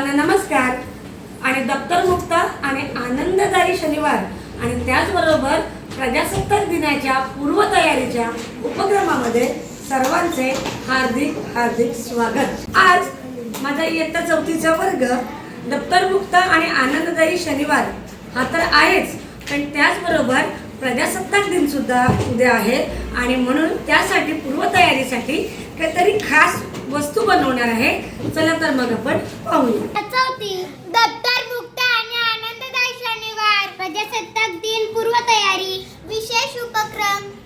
सर्वांना नमस्कार. आणि दप्तर मुक्त आणि आनंददायी शनिवार. आणि त्याचबरोबर प्रजासत्ताक दिनाच्या पूर्वतयारीच्या उपक्रमामध्ये सर्वांचे हार्दिक हार्दिक स्वागत. आज माझा इयत्ता चौथीचा वर्ग दप्तर मुक्त आणि आनंददायी शनिवार. हा तर आहेच पण त्याचबरोबर प्रजासत्ताक दिन सुद्धा उद्या आहे. आणि म्हणून त्यासाठी पूर्वतयारीसाठी काहीतरी खास वस्तू बनवणार आहे. चला तर मग आपण चौथी दप्तर मुक्त आणि आनंददायी शनिवार. प्रजासत्ताक दिन पूर्व तयारी विशेष उपक्रम.